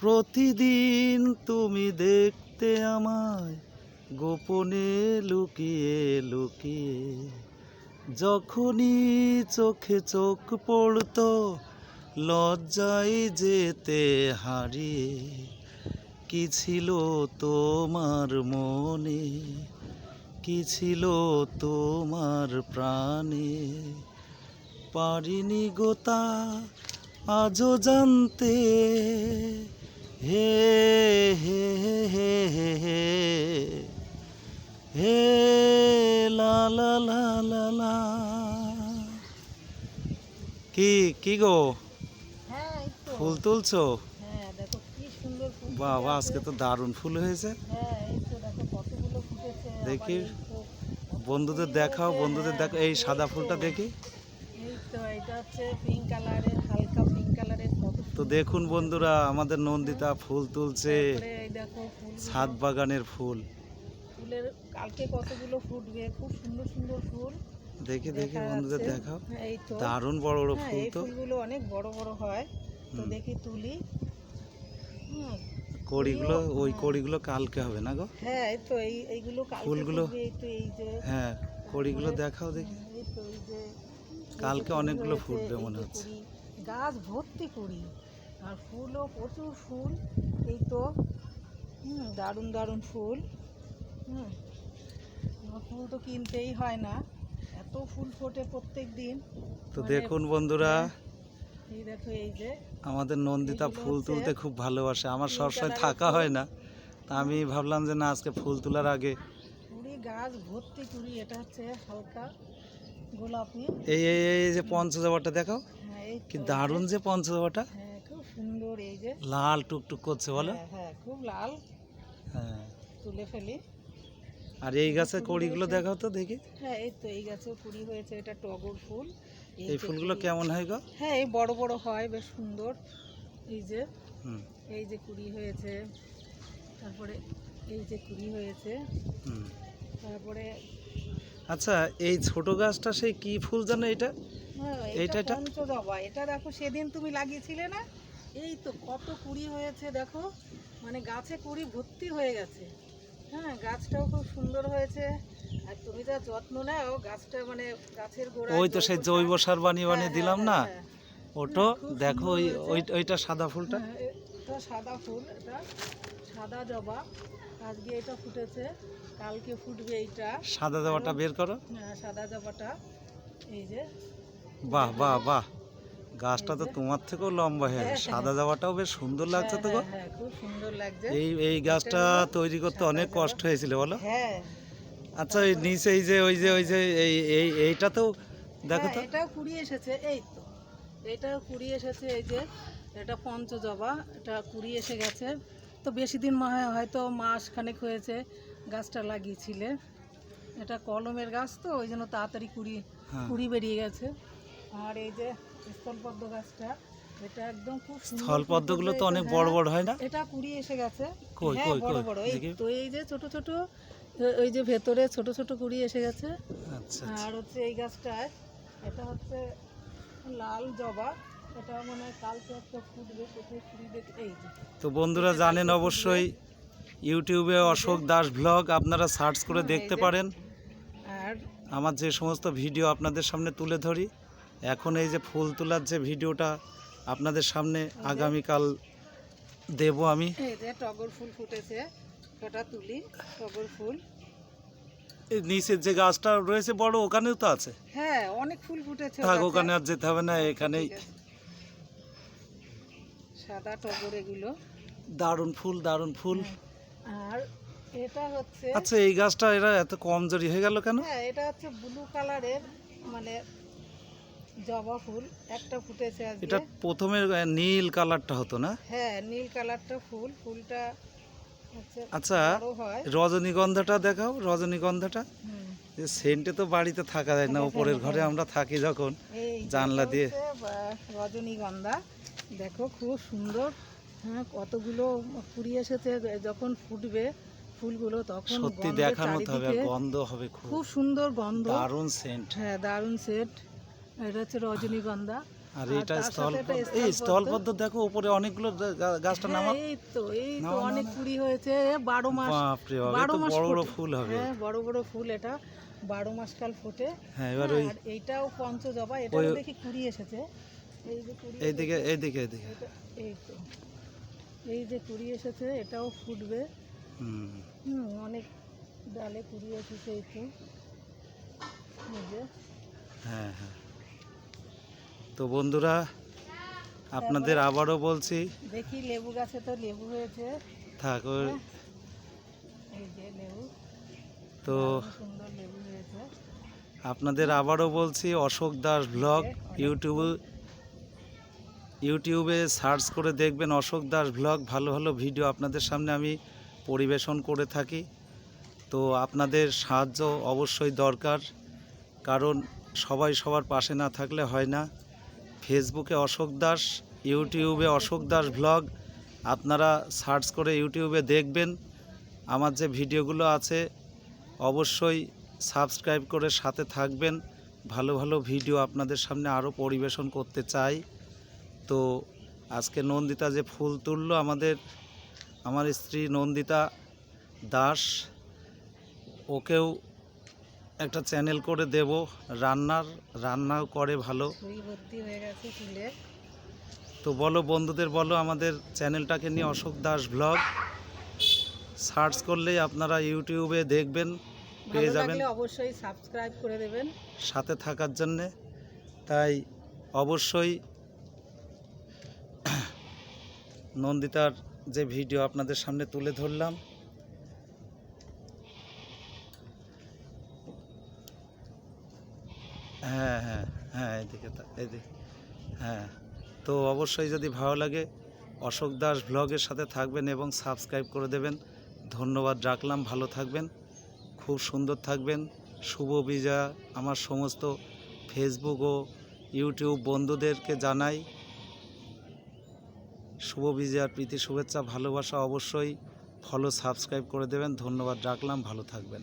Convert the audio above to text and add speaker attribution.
Speaker 1: প্রতিদিন তুমি দেখতে আমায়, গোপনে লুকিয়ে লুকিয়ে। যখনই চোখে চোখ পড়ত, লজ্জায় যেতে হারিয়ে। কি ছিল তোমার মনে, কি ছিল তোমার প্রাণে? পারিনি গোতা আজও জানতে। হে হে হে হে হে হে লা লা লা লা লা। কি কি গো?
Speaker 2: হ্যাঁ
Speaker 1: ফুল তুলছো?
Speaker 2: হ্যাঁ
Speaker 1: বাবা আজকে তো দারুণ ফুল হয়েছে।
Speaker 2: হ্যাঁ দেখো।
Speaker 1: বন্ধুদের দেখাও বন্ধুদের দেখো এই সাদা ফুলটা দেখি।
Speaker 2: এই তো এটা হচ্ছে পিঙ্ক কালারের হালকা পিঙ্ক কালারের কত
Speaker 1: তো দেখুন বন্ধুরা আমাদের নন্দিতা ফুল তুলছে। ছাদ বাগানের ফুল।
Speaker 2: ফুলের কালকে কতগুলো ফুটবে খুব সুন্দর সুন্দর ফুল।
Speaker 1: দেখি দেখি বন্ধুদের দেখাও।
Speaker 2: হ্যাঁ,
Speaker 1: দারুণ বড় বড়
Speaker 2: হ্যাঁ
Speaker 1: ফুল তো।
Speaker 2: ফুলগুলো অনেক বড় বড় হয়। তো দেখি তুলি।
Speaker 1: কড়িগুলো ওই কড়িগুলো কালকে হবে না গো?
Speaker 2: হ্যাঁ এই তো এই এইগুলো
Speaker 1: ফুলগুলো? হ্যাঁ কড়িগুলো দেখাও দেখি। কালকে অনেকগুলো ফুটবে মনে হচ্ছে।
Speaker 2: গাছ ভর্তি কুড়ি। আর ফুলও প্রচুর ফুল এই তো। হুম দারুণ দারুণ ফুল। হুম ফুল তো কিনতেই হয় না। এত ফুল ফোটে প্রত্যেক দিন
Speaker 1: তো
Speaker 2: মানে-
Speaker 1: দেখুন বন্ধুরা
Speaker 2: এই দেখো এই যে।
Speaker 1: আমাদের নন্দিতা ফুল তুলতে খুব ভালোবাসে। আমার সবসময় থাকা হয় না। তা আমি ভাবলাম যে না আজকে ফুল তোলার আগে
Speaker 2: কুড়ি গাছ ভর্তি কুড়ি এটা হচ্ছে হালকা গোলাপি।
Speaker 1: এই এই এই যে পঞ্চজবাটা দেখাও।
Speaker 2: হ্যাঁ
Speaker 1: কি। দারুণ যে। পঞ্চজবাটা
Speaker 2: হ্যাঁ সুন্দর এই যে।
Speaker 1: লাল টুকটুক করছে বলো?
Speaker 2: হ্যাঁ হ্যাঁ খুব লাল।
Speaker 1: হ্যাঁ।
Speaker 2: তুলে ফেলি।
Speaker 1: আর এই গাছের কড়িগুলো দেখাও তো দেখি।
Speaker 2: হ্যাঁ এই তো এই গাছেও কুড়ি হয়েছে এটা টগর ফুল।
Speaker 1: এই ফুলগুলো কেমন হয় গো?
Speaker 2: হ্যাঁ এই বড় বড় হয় বেশ সুন্দর। এই যে
Speaker 1: হুম।
Speaker 2: এই যে কুড়ি হয়েছে। তারপরে এই যে কুড়ি হয়েছে। তারপরে
Speaker 1: আচ্ছা এই ছোট গাছটা সেই কি ফুল জানো এটা?
Speaker 2: হ্যাঁ, এটা
Speaker 1: এটা?
Speaker 2: এটা দেখো সেদিন তুমি লাগিয়েছিলে না? এই তো কত কুড়ি হয়েছে দেখো। মানে গাছে কুড়ি ভর্তি হয়ে গেছে। হ্যাঁ গাছটাও খুব সুন্দর হয়েছে। আর তুমি যা যত্ন নাও গাছটা মানে গাছের গোড়া
Speaker 1: ওই তো সেই জৈব সার। বানিয়ে বানিয়ে দিলাম না?
Speaker 2: হ্যাঁ,
Speaker 1: ওটো দেখো ওই ওই ওইটা সাদা ফুলটা।
Speaker 2: এটা সাদা ফুল এটা সাদা জবা। আজকে এটা ফুটেছে কালকে ফুটবে এইটা।
Speaker 1: সাদা জবাটা বের করো।
Speaker 2: হ্যাঁ, সাদা জবাটা। এই যে
Speaker 1: বাহ বাহ বাহ। গাছটা তো তোমার থেকেও লম্বা হয়ে গেছে সাদা জবাটাও বেশ সুন্দর লাগছে তো গো।
Speaker 2: হ্যাঁ, হ্যাঁ, খুব সুন্দর লাগছে।
Speaker 1: এই এই গাছটা তৈরি করতে অনেক কষ্ট হয়েছিল বলো।
Speaker 2: হ্যাঁ।
Speaker 1: আচ্ছা এই নিচে এই যে ওই যে ওই যে এই এই এইটা তো দেখো তো।
Speaker 2: হ্যাঁ, এটাও কুড়ি এসেছে এই তো। এটাও কুড়ি এসেছে এই যে এটা পঞ্চজবা এটা কুড়ি এসে গেছে। তো বেশি দিন হয়তো মাস খানেক হয়েছে গাছটা লাগিয়েছিলে। এটা কলমের গাছ তো ওই জন্য তাড়াতাড়ি কুড়ি
Speaker 1: হ্যাঁ।
Speaker 2: কুড়ি বেরিয়ে গেছে। আর এই যে স্থলপদ্ম গাছটা এটা একদম খুব
Speaker 1: স্থলপদ্মগুলো তো অনেক বড়
Speaker 2: হ্যাঁ।
Speaker 1: বড় হয় না?
Speaker 2: এটা কুড়ি এসে গেছে।
Speaker 1: কই,
Speaker 2: হ্যাঁ
Speaker 1: কই,
Speaker 2: বড়? বড়। এই তো এই যে ছোট ছোট ওই- যে ভেতরে ছোট ছোট কুড়ি এসে গেছে।
Speaker 1: আচ্ছা
Speaker 2: আর হচ্ছে এই গাছটায় এটা হচ্ছে লাল জবা। এটা মানে কালকে একটা ফুটবে কোথায় কুড়ি দেখে এই
Speaker 1: তো বন্ধুরা জানেন অবশ্যই ইউটিউবে অশোক দাস ব্লগ আপনারা সার্চ করে
Speaker 2: হ্যাঁ,
Speaker 1: দেখতে পারেন।
Speaker 2: আর
Speaker 1: আমার যে সমস্ত ভিডিও আপনাদের সামনে তুলে ধরি। এখন এই যে ফুল তোলার যে ভিডিওটা আপনাদের সামনে আগামীকাল দেব আমি।
Speaker 2: টগর ফুল ফুটেছে তুলি টগর ফুল।
Speaker 1: নিচের যে গাছটা রয়েছে বড় ওখানেও তো আছে?
Speaker 2: হ্যাঁ অনেক ফুল ফুটেছে
Speaker 1: থাক ওখানে আর যেতে হবে না এখানেই।
Speaker 2: সাদা টগর এগুলো।
Speaker 1: দারুণ ফুল দারুণ ফুল।
Speaker 2: আর এটা হচ্ছে
Speaker 1: আচ্ছা এই গাছটা এরা এত কমজোরি হয়ে গেল কেন?
Speaker 2: হ্যাঁ এটা হচ্ছে ব্লু কালারের মানে জবা ফুল একটা ফুটেছে আজকে।
Speaker 1: এটা প্রথমে নীল কালারটা হতো না?
Speaker 2: হ্যাঁ নীল কালারটা ফুল ফুলটা
Speaker 1: আচ্ছা রজনীগন্ধাটা দেখাও রজনীগন্ধাটা। সেন্টে তো বাড়িতে থাকা যায় না উপরের ঘরে
Speaker 2: হ্যাঁ।
Speaker 1: আমরা থাকি যখন জানলা দিয়ে।
Speaker 2: রজনীগন্ধা দেখো খুব সুন্দর। হ্যাঁ কতগুলো কুড়ি এসেছে যখন ফুটবে ফুলগুলো তখন
Speaker 1: সত্যি মতো হবে গন্ধ হবে খুব।
Speaker 2: সুন্দর গন্ধ।
Speaker 1: দারুণ সেন্ট
Speaker 2: হ্যাঁ দারুণ সেট এটা হচ্ছে রজনীগন্ধা।
Speaker 1: আর এটা স্থল এই
Speaker 2: স্থলপদ্ম।
Speaker 1: দেখো উপরে অনেকগুলো গাছটা
Speaker 2: হ্যাঁ,
Speaker 1: নামা
Speaker 2: এই তো এই তো অনেক কুড়ি হয়েছে এ বারো মাস।
Speaker 1: বাপরে বাপ
Speaker 2: বারো মাস
Speaker 1: বড় বড় ফুল হবে।
Speaker 2: হ্যাঁ বড় বড় ফুল এটা বারো মাস কাল ফোটে।
Speaker 1: হ্যাঁ এবার
Speaker 2: হ্যাঁ,
Speaker 1: ওই
Speaker 2: এইটাও পঞ্চজবা
Speaker 1: ওই-
Speaker 2: দেখি কুড়ি এসেছে। এই যে কুড়ি
Speaker 1: এইদিকে এইদিকে এইদিকে।
Speaker 2: এটা এই তো। এই যে কুড়ি এসেছে এটাও ফুটবে।
Speaker 1: হুম।
Speaker 2: হুম অনেক ডালে কুড়ি এসেছে এই তো।
Speaker 1: হ্যাঁ হ্যাঁ। তো বন্ধুরা আপনাদের আবারও বলছি।
Speaker 2: দেখি লেবু গাছে তো লেবু হয়েছে।
Speaker 1: থাক ওই-
Speaker 2: হ্যাঁ। যে লেবু।
Speaker 1: তো
Speaker 2: সুন্দর লেবু হয়েছে।
Speaker 1: আপনাদের আবারও বলছি অশোক দাস ব্লগ ইউটিউব ইউটিউবে সার্চ করে দেখবেন অশোক দাস ব্লগ ভালো ভালো ভিডিও আপনাদের সামনে আমি পরিবেশন করে থাকি। তো আপনাদের সাহায্য অবশ্যই দরকার কারণ সবাই সবার পাশে না থাকলে হয় না। ফেসবুকে অশোক দাস, ইউটিউবে অশোক দাস ব্লগ আপনারা সার্চ করে ইউটিউবে দেখবেন। আমার যে ভিডিওগুলো আছে, অবশ্যই সাবস্ক্রাইব করে সাথে থাকবেন। ভালো ভালো ভিডিও আপনাদের সামনে আরও পরিবেশন করতে চাই। তো আজকে নন্দিতা যে ফুল তুললো আমাদের, আমার স্ত্রী নন্দিতা দাস, ওকেও একটা চ্যানেল করে দেব। রান্নার রান্নাও করে ভালো।
Speaker 2: হয়ে
Speaker 1: তো বলো বন্ধুদের বলো আমাদের চ্যানেলটাকে নিয়ে অশোক দাস ব্লগ। সার্চ করলেই আপনারা ইউটিউবে দেখবেন পেয়ে যাবেন।
Speaker 2: অবশ্যই সাবস্ক্রাইব করে দেবেন।
Speaker 1: সাথে থাকার জন্যে। তাই অবশ্যই নন্দিতার যে ভিডিও আপনাদের সামনে তুলে ধরলাম। হ্যাঁ হ্যাঁ হ্যাঁ এদিকে এদিকে হ্যাঁ। তো অবশ্যই যদি ভালো লাগে, অশোক দাস ব্লগের সাথে থাকবেন এবং সাবস্ক্রাইব করে দেবেন। ধন্যবাদ, রাখলাম, ভালো থাকবেন। খুব সুন্দর থাকবেন। শুভ বিজয়া, আমার সমস্ত ফেসবুক ও ইউটিউব বন্ধুদেরকে জানাই। শুভ বিজয়ার প্রীতি, শুভেচ্ছা, ভালোবাসা অবশ্যই। ফলো সাবস্ক্রাইব করে দেবেন। ধন্যবাদ, রাখলাম, ভালো থাকবেন।